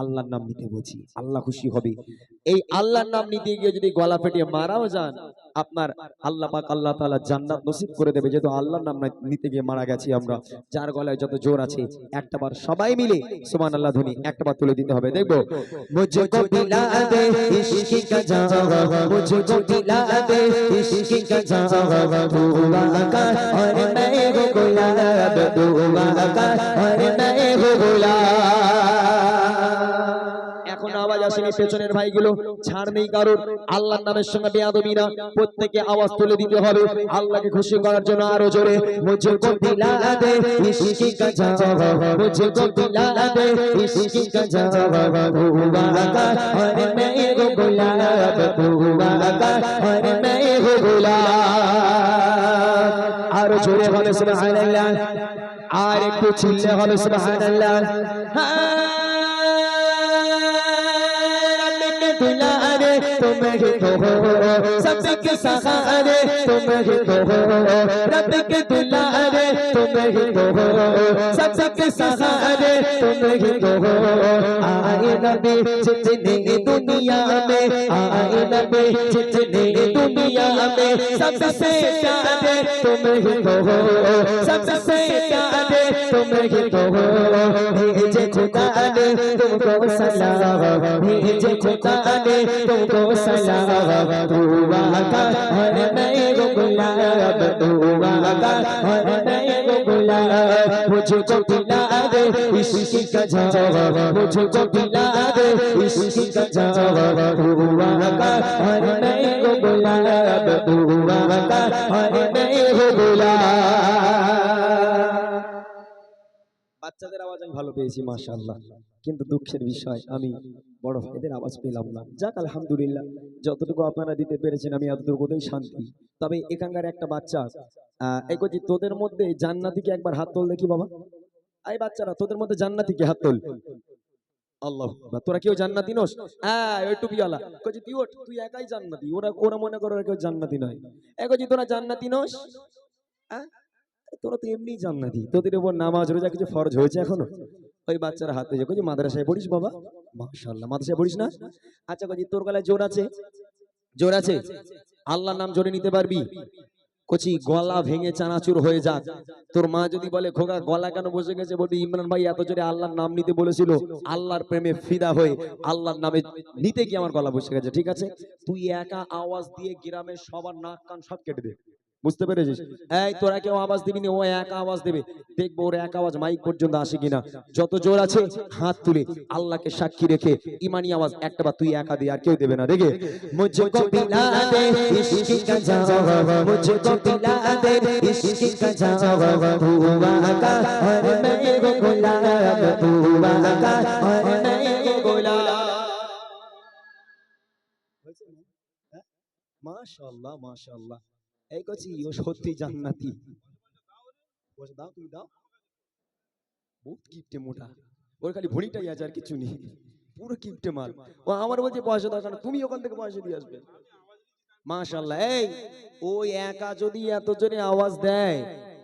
আল্লাহর নাম নিতে বলছি। আল্লাহ খুশি হবে। এই আল্লাহর নাম নিতে গিয়ে যদি গলা ফেটিয়ে মারাও যান আপনার আল্লাহ পাক আল্লাহ তাআলা জান্নাত নসিব করে দেবে। যেহেতু আল্লাহর নাম নিতে গিয়ে মারা গেছি আমরা যার গলায় যত জোর আছে একটা বার সবাই মিলে সুমান আল্লাহ ধ্বনি একটা বার তুলে দিতে হবে। দেখব মুঝকো পিলা ইশকি কা জাওয়া মুঝকো পিলা ইশকি কা জাওয়া দুয়া কা আর মে গো গোলাব কা আর এখন আওয়াজ আসেনি পেছনের ভাইগুলো। ছাড় নেই কারোর। আল্লাহর নামের সঙ্গে বেয়াদবি না প্রত্যেকে আওয়াজ তুলে দিতে হবে। আল্লাহকে খুশি করার জন্য আরও জোরে ইশকি ইশকি গো গো আরও জোরে বলে, সুবহানাল্লাহ। আর একটু চিল্লে হবে সুবহানাল্লাহ। হ্যাঁ। तुम ही तो हो सबके सहारे तुम ही तो हो रब के दुलारे तुम ही तो हो सबके सहारे तुम ही तो हो आए नबी जितने दुनिया में आए नबी जितने दुनिया में सबसे प्यारे तुम ही तो हो सबसे प्यारे तुम ही तो हो भेजे खुदा ने तुमको सलाम भेजे खुदा ने तुमको सलाम दुआ का हर नए को गुलाब दुआ का हर नए को गुलाब मुझको पिला दे इश्क का जवाब मुझको पिला दे इश्क का जवाब दुआ का हर नए को गुलाब दुआ का हर বাচ্চাদের আওয়াজ আমি ভালো পেয়েছি মাশাআল্লাহ। কিন্তু দুঃখের বিষয় আমি বড় ভাইদের আওয়াজ পেলাম না। যাক আলহামদুলিল্লাহ যতটুকু আপনারা দিতে পেরেছেন আমি এতটুকুতেই শান্তি। তবে এখানকার একটা বাচ্চা আহ, তোদের মধ্যে জান্নাতিকে একবার হাত তোল দেখি বাবা। এই বাচ্চারা তোদের মধ্যে জান্নাতিকে হাত তোল? আল্লাহ তোরা কেউ জান্নাতি নোস? হ্যাঁ তুই একাই ওরা ওরা মনে করো কেউ জান্নাতি নয়। তোরা নোস? হ্যাঁ তোরা তো এমনি জান্নাতি। তোদের উপর নামাজ, রোজা কিছু ফরজ হয়েছে এখনও? ওই বাচ্চারা হাতে যে কই মাদ্রাসায় পড়িস বাবা? মাশাআল্লাহ, মাদ্রাসায় পড়িস না? আচ্ছা কই তোর গলায় জোর আছে? জোর আছে? আল্লাহর নাম জোরে নিতে পারবি? কচি, গলা ভেঙে চানাচুর হয়ে যাক। তোর মা যদি বলে, খোকা, গলা কেন বসে গেছে? বলবি, ইমরান ভাই এত জোরে আল্লাহর নাম নিতে বলেছিল। আল্লাহর প্রেমে ফিদা হয়ে আল্লাহর নামে নিতে গিয়ে আমার গলা বসে গেছে, ঠিক আছে? তুই একা আওয়াজ দিয়ে গ্রামের সবার নাক কান সব কেটে দে। বুঝতে পেরেছিস? এই তোরা কেউ আওয়াজ দিবি ও একা আওয়াজ দেবে। দেখব ওর এক আওয়াজ মাইক পর্যন্ত আসে কিনা। যত জোর আছে হাত তুলে আল্লাহকে সাক্ষী রেখে ইমানি আওয়াজ একটা বা তুই একা দিয়ে আর কেউ দেবে না। দেখে? হ্যাঁ? মাশাল্লাহ মাশাল্লাহ এই কছি ও সত্যি জান্নাতি। বসে দাও তুমি দাও। বহুত কিপটে মোটা। ওর খালি ভুঁড়িটাই আছে আর কিছু নেই। পুরো কিপটে মাল। ও আমার বলছে পয়সা না, তুমি ওখান থেকে পয়সা দিয়ে আসবে। মাশাআল্লাহ এই ওই একা যদি এত জনে আওয়াজ দেয়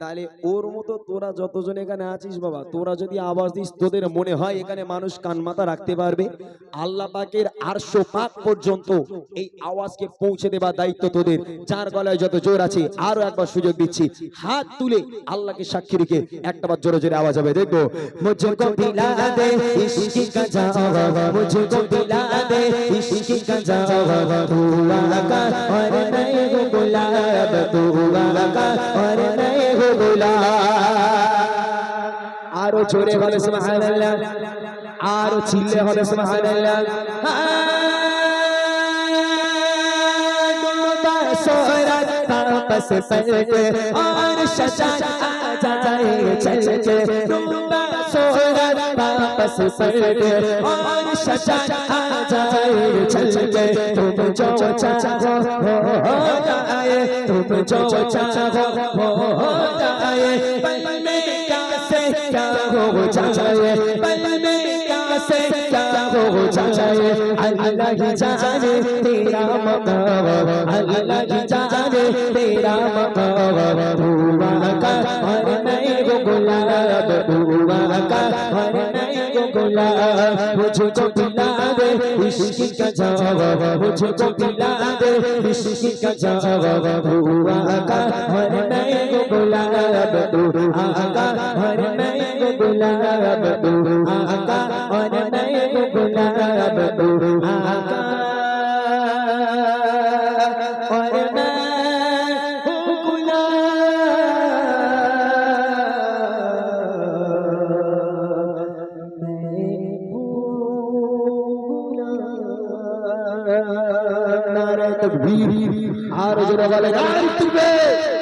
তাহলে ওর মতো তোরা যতজন এখানে আছিস বাবা, তোরা যদি আওয়াজ দিস, তোদের মনে হয় এখানে মানুষ কানমাথা রাখতে পারবে? আল্লাহ পাকের আরশো পাক পর্যন্ত এই আওয়াজকে পৌঁছে দেবার দায়িত্ব তোদের। যার গলায় যত জোর আছে, আরও একবার সুযোগ দিচ্ছি। হাত তুলে আল্লাহকে সাক্ষী রেখে একটাবার জোরে জোরে আওয়াজ হবে, দেখব। মুঝকো পিলা দে, ইশকি কা জাওয়া মুঝকো পিলা দে, ইশকি কা জাওয়া তুয়া কা, আর নাই গো গুলাব তুলা কা। জোরে বলে সুবহানাল্লাহ আরো চিল্লে হবে সুবহানাল্লাহ सोरत वापस पलटे और शशा आ जाए चल के सोरत वापस से पलटे और सजा जाए चल के तुम जो चाहो हो जाए तुम जो चाहो हो जाए पल में क्या से क्या हो जाए पल में क्या से क्या हो जाए अल्लाह ही जाने तेरा मकाम अल्लाह ही जाने तेरा मकाम दुआ का हर नए को गुलाब दुआ का हर नए को गुलाब मुझको पिला दे इश्क का जवाब मुझको पिला दे इश्क का जवाब दुआ का हर नए को गुलाब दुआ का हर नए को गुलाब दुआ का हर नए को गुलाब दुआ का और तकबीर। आर जरा वाले गाड़ी पे।